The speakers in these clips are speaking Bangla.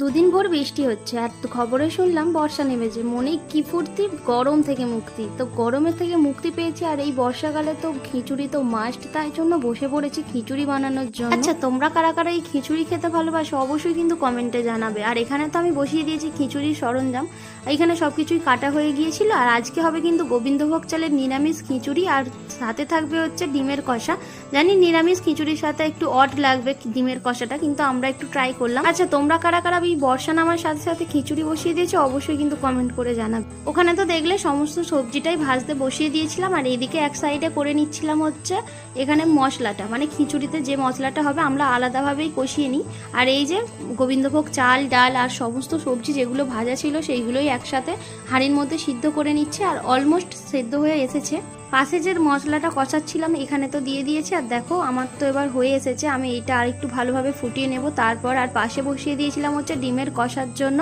দুদিন ভোর বৃষ্টি হচ্ছে, আর খবরে শুনলাম বর্ষা নেমেছে। মনে কি ফুর্তি? গরম থেকে মুক্তি। তো গরমের থেকে মুক্তি পেয়েছি, আর এই বর্ষাকালে তো খিচুড়ি তো মাস্ট তাই জন্য বসে পড়েছি খিচুড়ি বানানোর জন্য। আচ্ছা তোমরা কারা কারা এই খিচুড়ি খেতে ভালোবাসো অবশ্যই কিন্তু কমেন্টে জানাবে। আর এখানে তো আমি বসিয়ে দিয়েছি খিচুড়ির সরঞ্জাম। এখানে সব কিছুই কাটা হয়ে গিয়েছিল, আর আজকে হবে কিন্তু গোবিন্দভোগ চালের নিরামিষ খিচুড়ি, আর সাথে থাকবে হচ্ছে ডিমের কষা। জানি নিরামিষ খিচুড়ির সাথে একটু অড লাগবে ডিমের কষাটা, কিন্তু আমরা একটু ট্রাই করলাম। আচ্ছা তোমরা কারা কারা এই বর্ষা নামার সাথে সাথে খিচুড়ি বসিয়ে দিয়েছ অবশ্যই কিন্তু কমেন্ট করে জানাবে। ওখানে তো দেখলে সমস্ত সবজিটাই ভাজতে বসিয়ে দিয়েছিলাম, আর এদিকে এক সাইডে করে নিচ্ছিলাম হচ্ছে এখানে মশলাটা। মানে খিচুড়িতে যে মশলাটা হবে আমরা আলাদাভাবেই কষিয়ে নিই। আর এই যে গোবিন্দভোগ চাল, ডাল আর সমস্ত সবজি যেগুলো ভাজা ছিল সেইগুলোই একসাথে হাঁড়ির মধ্যে সিদ্ধ করে নিচ্ছে, আর অলমোস্ট সেদ্ধ হয়ে এসেছে। পাশে যে মশলাটা কষাচ্ছিলাম, এখানে তো দিয়ে দিয়েছি। আর দেখো, আমার তো এবার হয়ে এসেছে। আমি এটা আর একটু ভালোভাবে ফুটিয়ে নেব। তারপর আর পাশে বসিয়ে দিয়েছিলাম হচ্ছে ডিমের কষার জন্য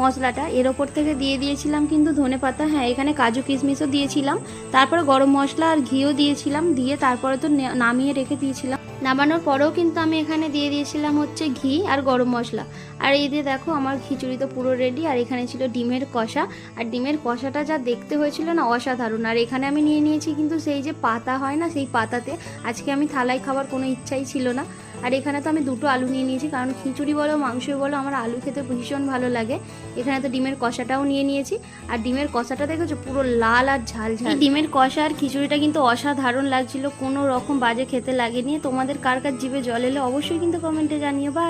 মশলাটা। এর ওপর থেকে দিয়ে দিয়েছিলাম কিন্তু ধনে পাতা। হ্যাঁ এখানে কাজু কিশমিশও দিয়েছিলাম। তারপরে গরম মশলা আর ঘিও দিয়েছিলাম। দিয়ে তারপরে তো নামিয়ে রেখে দিয়েছিলাম। নামানোর পরেও কিন্তু আমি এখানে দিয়ে দিয়েছিলাম হচ্ছে ঘি আর গরম মশলা। আর এই দিয়ে দেখো আমার খিচুড়ি তো পুরো রেডি আর এখানে ছিল ডিমের কষা। আর ডিমের কষাটা যা দেখতে হয়েছিল না অসাধারণ। আর এখানে আমি নিয়ে নিয়েছি কিন্তু সেই যে পাতা হয় না, সেই পাতাতে আজকে আমি থালায় খাবার কোনো ইচ্ছাই ছিল না। আর এখানে তো আমি দুটো আলু নিয়ে নিয়েছি, কারণ খিচুড়ি বলো মাংস বলো, আমার আলু খেতে ভীষণ ভালো লাগে। এখানে তো ডিমের কষাটাও নিয়ে নিয়েছি। আর ডিমের কষাটা দেখেছ? পুরো লাল আর ঝাল ঝাল। ডিমের কষা আর খিচুড়িটা কিন্তু অসাধারণ লাগছিল, কোনো রকম বাজে খেতে লাগেনি। তোমাদের কার কার জিভে জল এলে অবশ্যই কিন্তু কমেন্টে জানিয়ে বা